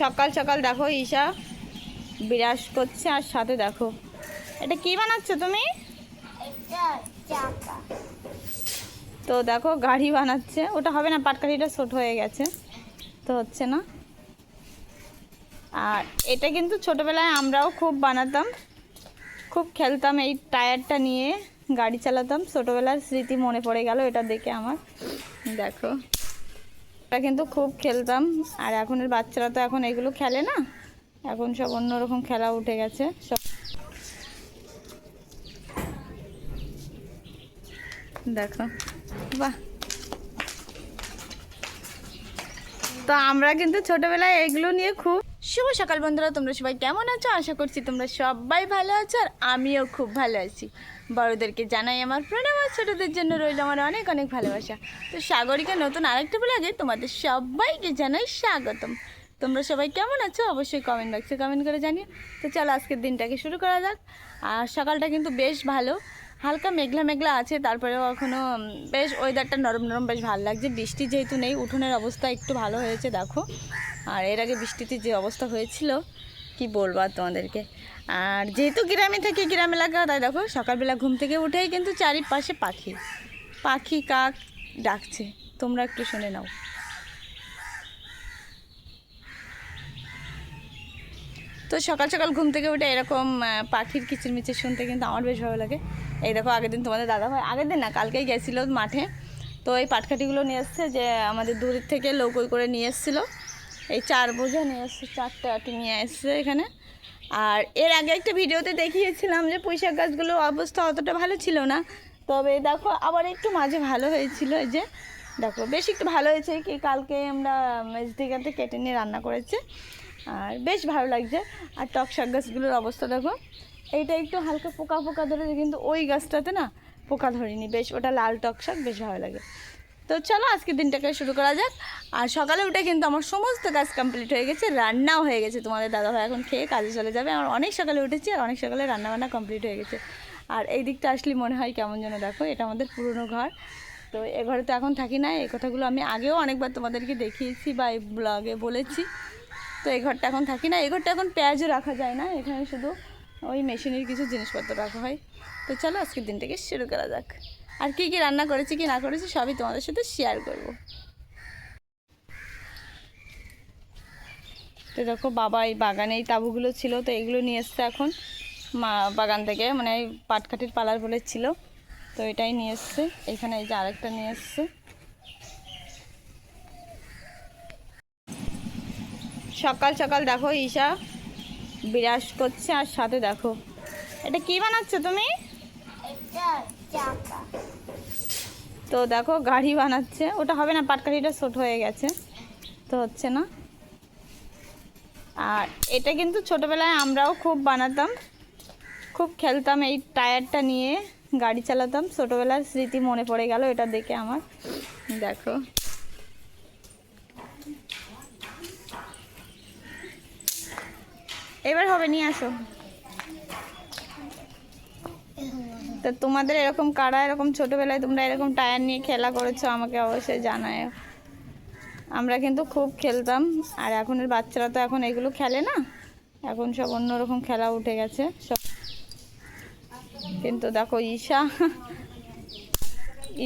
সকাল সকাল দেখো ঈশা বিরাস করছে আর সাথে দেখো। এটা কি বানাচ্ছ তুমি? তো দেখো গাড়ি বানাচ্ছে। ওটা হবে না পাটকাঠিটা ছোট হয়ে গেছে। তো হচ্ছে না। আর এটা কিন্তু ছোটোবেলায় আমরাও খুব বানাতাম। খুব খেলতাম এই টায়ারটা নিয়ে গাড়ি চালাতাম। ছোটোবেলার স্মৃতি মনে পড়ে গেল এটা দেখে আমার। দেখো। এটা কিন্তু খুব খেলতাম। আর এখনের বাচ্চারা তো এখন এগুলো খেলে না। এখন সব অন্যরকম খেলা উঠে গেছে। সব দেখো। বাহ। তো আমরা কিন্তু ছোটবেলায় এগুলো নিয়ে খুব শুভ সকাল বন্ধুরা, তোমরা সবাই কেমন আছো? আশা করছি তোমরা সবাই ভালো আছো আর আমিও খুব ভালো আছি। বড়োদেরকে জানাই আমার প্রণাম আর ছোটোদের জন্য রইল আমার অনেক অনেক ভালোবাসা। তো সাগরিকা নতুন আরেকটা ব্লগে তোমাদের সবাইকে জানাই স্বাগতম। তোমরা সবাই কেমন আছো? অবশ্যই কমেন্ট বক্সে কমেন্ট করে জানিও। তো চলো আজকের দিনটাকে শুরু করা যাক। আর সকালটা কিন্তু বেশ ভালো। হালকা মেঘলা মেঘলা আছে, তারপরেও এখনও বেশ ওয়েদারটা নরম নরম বেশ ভালো লাগছে। বৃষ্টি যেহেতু নেই, উঠোনের অবস্থা একটু ভালো হয়েছে, দেখো। আর এর আগে বৃষ্টিতে যে অবস্থা হয়েছিল, কি বলব আর তোমাদেরকে? আর যেহেতু গ্রামে থাকি, গ্রাম এলাকা, তাই দেখো, সকালবেলা ঘুম থেকে উঠেই কিন্তু চারিপাশে পাখি। পাখি, কাক ডাকছে। তোমরা একটু শুনে নাও। তো সকাল সকাল ঘুম থেকে উঠে এরকম পাখির কিচিরমিচির শুনতে কিন্তু আমার বেশ ভালো লাগে। এই দেখো, আগের দিন তোমাদের দাদা ভাই আগের দিন না, কালকেই গেছিল মাঠে। তো এই পাটকাঠিগুলো নিয়ে এসছে, যে আমাদের দূরের থেকে লৌকই করে নিয়ে এসেছিল। এই চার বোঝা নিয়ে এসছে, চারটে আটি নিয়ে এসছে এখানে। আর এর আগে একটা ভিডিওতে দেখিয়েছিলাম যে পুঁইশাক গাছগুলোর অবস্থা অতটা ভালো ছিল না। তবে দেখো, আবার একটু মাঝে ভালো হয়েছিল এই যে। দেখো, বেশ একটু ভালো হয়েছে কি কালকে আমরা মেজদিঘাতে কেটে নিয়ে রান্না করেছে। আর বেশ ভালো লাগছে। আর টক শাক গাছগুলোর অবস্থা দেখো। এইটা একটু হালকা পোকা পোকা ধরেছে, কিন্তু ওই গাছটাতে না পোকা ধরিনি। বেশ, ওটা লাল টক শাক, বেশ ভালো লাগে। তো চলো, আজকের দিনটাকে শুরু করা যাক। আর সকালে উঠে কিন্তু আমার সমস্ত কাজ কমপ্লিট হয়ে গেছে, রান্নাও হয়ে গেছে। তোমাদের দাদা দাদাভাই এখন খেয়ে কাজে চলে যাবে। আমার অনেক সকালে উঠেছি আর অনেক সকালে রান্নাবান্না কমপ্লিট হয়ে গেছে। আর এই দিকটা আসলে মনে হয় কেমন যেন দেখো, এটা আমাদের পুরনো ঘর। তো এ ঘরে তো এখন থাকি না, এই কথাগুলো আমি আগেও অনেকবার তোমাদেরকে দেখিয়েছি বা এই ব্লগে বলেছি। তো এই ঘরটা এখন থাকি না এই ঘরটা এখন পেঁয়াজও রাখা যায় না, এখানে শুধু ওই মেশিনের কিছু জিনিসপত্র রাখা হয়। তো চলো আজকের দিনটাকে শুরু করা যাক। আর কী কী রান্না করেছি, কি না করেছি, সবই তোমাদের সাথে শেয়ার করব। তো দেখো, বাবা এই বাগানে এই তাঁবুগুলো ছিল, তো এগুলো নিয়ে এসছে এখন। মা বাগান থেকে মানে পাটকাঠির পালার বলে ছিল, তো এটাই নিয়ে এসছে। এখানে এই যে আরেকটা নিয়ে এসছে। সকাল সকাল দেখো ঈশা বিরাস করছে আর সাথে দেখো। এটা কি বানাচ্ছ তুমি? তো দেখো গাড়ি বানাচ্ছে। ওটা হবে না পাটকাঠিটা ছোট হয়ে গেছে। তো হচ্ছে না। আর এটা কিন্তু ছোটোবেলায় আমরাও খুব বানাতাম। খুব খেলতাম এই টায়ারটা নিয়ে গাড়ি চালাতাম। ছোটোবেলার স্মৃতি মনে পড়ে গেল এটা দেখে আমার। দেখো। এবার হবে, নিয়ে আসো। তো তোমাদের এরকম কারা এরকম ছোটোবেলায় তোমরা এরকম টায়ার নিয়ে খেলা করেছ আমাকে অবশ্যই জানায় আমরা কিন্তু খুব খেলতাম, আর এখনের বাচ্চারা তো এখন এগুলো খেলে না। এখন সব অন্যরকম খেলা উঠে গেছে, সব। কিন্তু দেখো ঈশা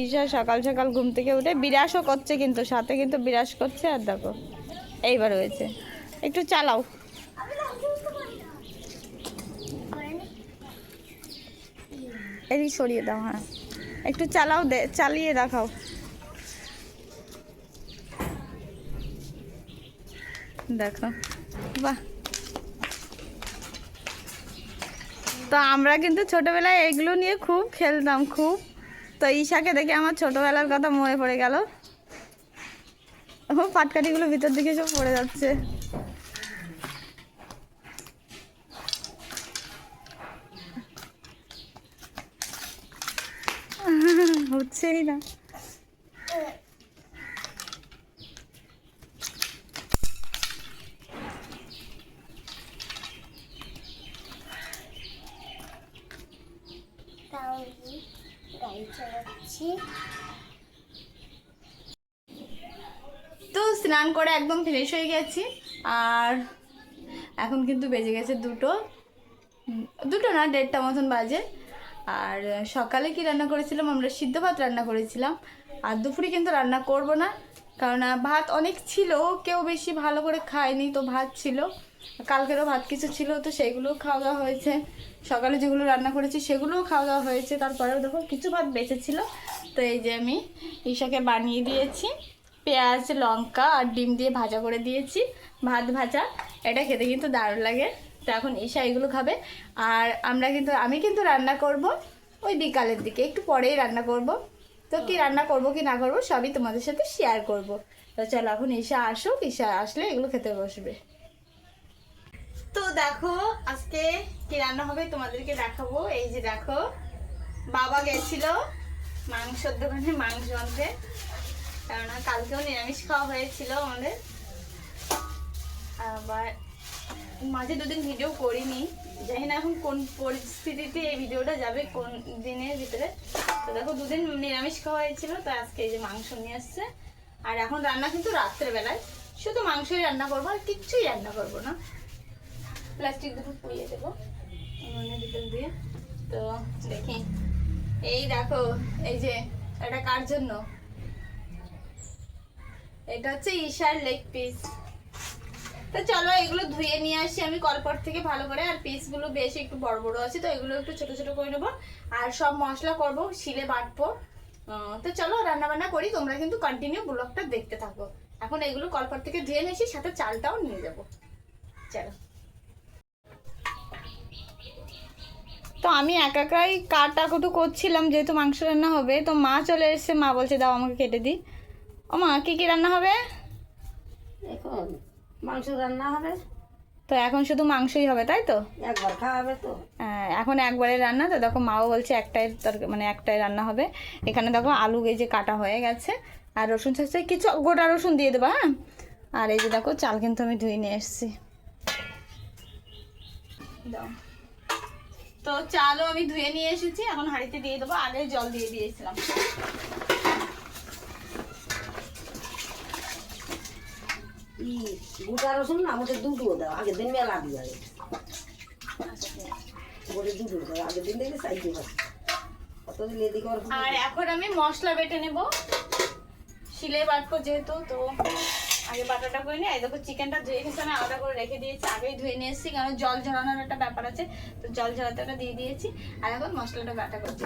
ঈশা সকাল সকাল ঘুম থেকে উঠে বিরাসও করছে কিন্তু, সাথে কিন্তু বিরাস করছে, আর দেখো, এইবার হয়েছে। একটু চালাও। এদিক সরিয়ে দাও হ্যাঁ। একটু চালাও দে, চালিয়ে দেখাও। দেখো, বাহ। তো আমরা কিন্তু ছোটবেলায় এগুলো নিয়ে খুব খেলতাম, খুব। তো ঈশাকে দেখে আমার ছোটবেলার কথা মনে পড়ে গেল। ও পাটকাঠিগুলো ভিতর দিকে সব পড়ে যাচ্ছে। হচ্ছেই না তো স্নান করে একদম ফ্রেশ হয়ে গেছি, আর এখন কিন্তু বেজে গেছে দুটো। দুটো না, দেড়টা মতন বাজে। আর সকালে কি রান্না করেছিলাম? আমরা সিদ্ধ ভাত রান্না করেছিলাম। আর দুপুরে কিন্তু রান্না করব না, কারণ ভাত অনেক ছিল, কেউ বেশি ভালো করে খায়নি, তো ভাত ছিল। কালকেরও ভাত কিছু ছিল, তো সেগুলোও খাওয়া দাওয়া হয়েছে। সকালে যেগুলো রান্না করেছি, সেগুলোও খাওয়া দাওয়া হয়েছে। তারপরেও দেখো, কিছু ভাত বেঁচে ছিল। তো এই যে আমি ঈশাকে বানিয়ে দিয়েছি। পেঁয়াজ, লঙ্কা আর ডিম দিয়ে ভাজা করে দিয়েছি। ভাত ভাজা, এটা খেতে কিন্তু দারুণ লাগে। তো এখন ঈশা এগুলো খাবে। আর আমরা কিন্তু, আমি কিন্তু রান্না করব ওই বিকালের দিকে, একটু পরেই রান্না করব। তো কি রান্না করব কি না করব সবই তোমাদের সাথে শেয়ার করব। তো চলো এখন ঈশা আসুক ঈশা আসলে এগুলো খেতে বসবে। তো দেখো আজকে কি রান্না হবে তোমাদেরকে দেখাবো। এই যে দেখো, বাবা গেছিল মাংসর দোকানে, মাংস আনতে। কেননা কালকেও নিরামিষ খাওয়া হয়েছিল আমাদের। আবার মাঝে দুদিন ভিডিও করিনি। জানি না এখন কোন পরিস্থিতিতে এই ভিডিওটা যাবে, কোন দিনের ভিতরে। তো দেখো, দুদিন নিরামিষ খাওয়া হয়েছিল, তো আজকে এই যে মাংস নিয়ে আসছে। আর এখন রান্না কিন্তু রাত্রের বেলায় শুধু মাংসই রান্না করব, আর কিচ্ছুই রান্না করব না। প্লাস্টিক দুটো পুড়িয়ে দেবো ভিতর দিয়ে। তো দেখি। এই দেখো, এই যে, এটা কার জন্য? এটা হচ্ছে ঈশার লেগ পিস তো চলো এগুলো ধুয়ে নিয়ে আসি আমি কলপট থেকে ভালো করে আর পিসগুলো বেশ একটু বড় বড় আছে তো এগুলো একটু ছোট ছোট করে নেব। আর সব মশলা করব শিলে বাটবো। তো চলো রান্না বান্না করি তোমরা কিন্তু কন্টিনিউ ব্লগটা দেখতে থাকো। এখন এগুলো কলপট থেকে ধুয়ে নিয়ে আসি সাথে চালটাও নিয়ে যাব। চলো। তো আমি একা একাই কাটা কুটু করছিলাম যেহেতু মাংস রান্না হবে তো মা চলে এসেছে মা বলছে দাও আমাকে কেটে দিই। ও মা কী কী রান্না হবে? এখন মাংস রান্না হবে। তো এখন শুধু মাংসই হবে তাই তো? একবার খাওয়া হবে তো। হ্যাঁ, এখন একবারে রান্না তো দেখো মাও বলছে একটাই তরকা- মানে একটাই রান্না হবে। এখানে দেখো আলু এই যে কাটা হয়ে গেছে আর রসুন চাষে কিছু গোটা রসুন দিয়ে দেবো হ্যাঁ? আর এই যে দেখো চাল কিন্তু আমি ধুয়ে নিয়ে এসেছি। দাও। তো চালও আমি ধুয়ে নিয়ে এসেছি এখন হাঁড়িতে দিয়ে দেবো আগে জল দিয়ে দিয়েছিলাম। গোটা রসুন না আমাদের দুটো দাও আগের দিন মেলা দিয়ে আগে বলে দুটো দাও আগের দিন দেখে এদিকে আর এখন আমি মশলা বেটে নেব। শিলে বাটবো যেহেতু তো আগে বাটাটা করে নিই দেখো চিকেনটা ধুয়ে গেছে আমি আলাদা করে রেখে দিয়েছি। আগেই ধুয়ে নিয়ে এসেছি কারণ জল ঝরানোর একটা ব্যাপার আছে তো জল ঝরাতেটা দিয়ে দিয়েছি। আর এখন মশলাটা বাটা করছি।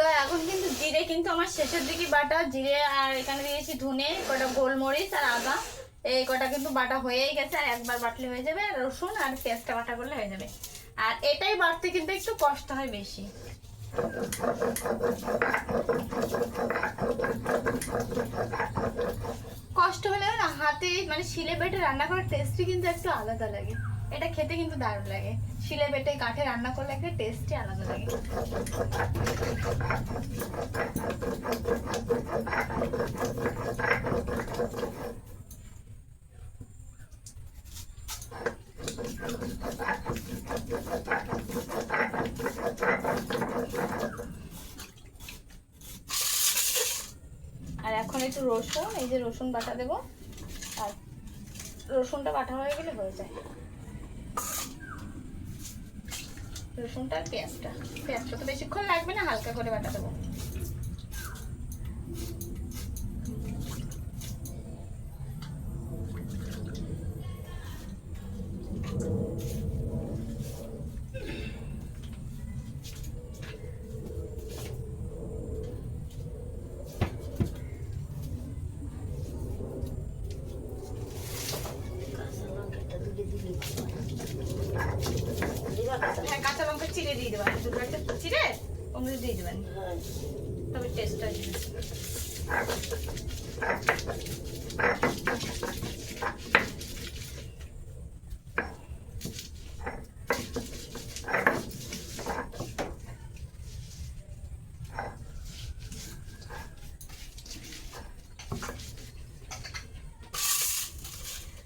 তো এখন কিন্তু জিরে কিন্তু আমার শেষের দিকে বাটা, জিরে আর এখানে দিয়েছি ধুনে, কটা গোলমরিচ আর আদা। এই কটা কিন্তু বাটা হয়েই গেছে, আর একবার বাটলে হয়ে যাবে, আর রসুন আর পেঁয়াজটা বাটা করলে হয়ে যাবে। আর এটাই বাড়তে কিন্তু একটু কষ্ট হয় বেশি। কষ্ট হলে হাতে মানে শিলে বেটে রান্না করার টেস্টই কিন্তু একটু আলাদা লাগে। এটা খেতে কিন্তু দারুণ লাগে। শিলে বেটে কাঠে রান্না করলে একটা টেস্টই আলাদা লাগে। আর এখন একটু রসুন, এই যে রসুন বাটা দেবো। আর রসুনটা বাটা হয়ে গেলে হয়ে যায়। রসুনটা আর পেঁয়াজটা। পেঁয়াজটা তো বেশিক্ষণ লাগবে না হালকা করে বাটা দেবো। দিয়ে দেবেন। তবে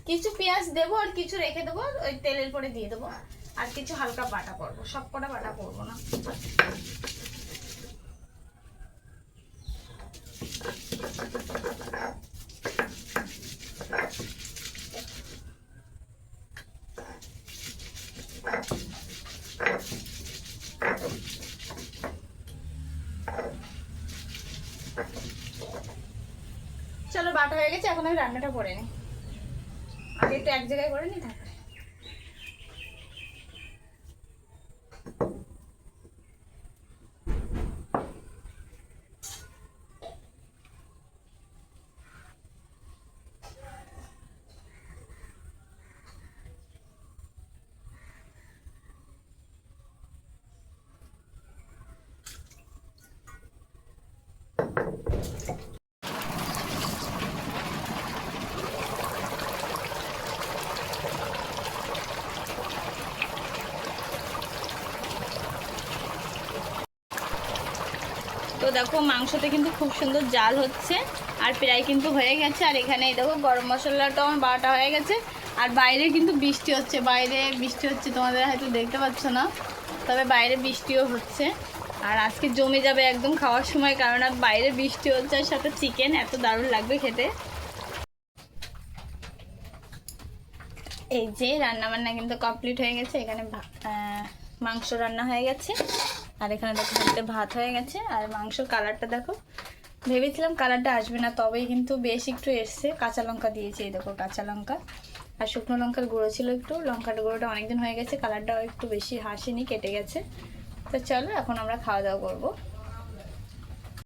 কিছু পেঁয়াজ দেবো আর কিছু রেখে দেবো, ওই তেলের পরে দিয়ে দেবো। আর কিছু হালকা বাটা করব। সব কটা বাটা করব না। চলো বাটা হয়ে গেছে, এখন আমি রান্নাটা করে নিই। আগে তো এক জায়গায় করে নিই থাকে দেখো মাংসতে কিন্তু খুব সুন্দর জাল হচ্ছে আর প্রায় কিন্তু হয়ে গেছে। আর এখানে দেখো গরম মশলাটা আমার বাটা হয়ে গেছে। আর বাইরে কিন্তু বৃষ্টি হচ্ছে। বাইরে বৃষ্টি হচ্ছে তোমাদের হয়তো দেখতে পাচ্ছ না, তবে বাইরে বৃষ্টিও হচ্ছে। আর আজকে জমে যাবে একদম খাওয়ার সময়, কারণ আর বাইরে বৃষ্টি হচ্ছে আর সাথে চিকেন এত দারুণ লাগবে খেতে। এই যে রান্না বান্না কিন্তু কমপ্লিট হয়ে গেছে। এখানে মাংস রান্না হয়ে গেছে। আর এখানে দেখো একটা ভাত হয়ে গেছে, আর মাংস কালারটা দেখো। ভেবেছিলাম কালারটা আসবে না, তবেই কিন্তু বেশ একটু এসছে। কাঁচা লঙ্কা দিয়েছি, এই দেখো কাঁচা লঙ্কা। আর শুকনো লঙ্কার গুঁড়ো ছিল একটু, লঙ্কার গুঁড়োটা অনেকদিন হয়ে গেছে, কালারটাও একটু বেশি হাসিনি, কেটে গেছে। তো চলো, এখন আমরা খাওয়া দাওয়া করব।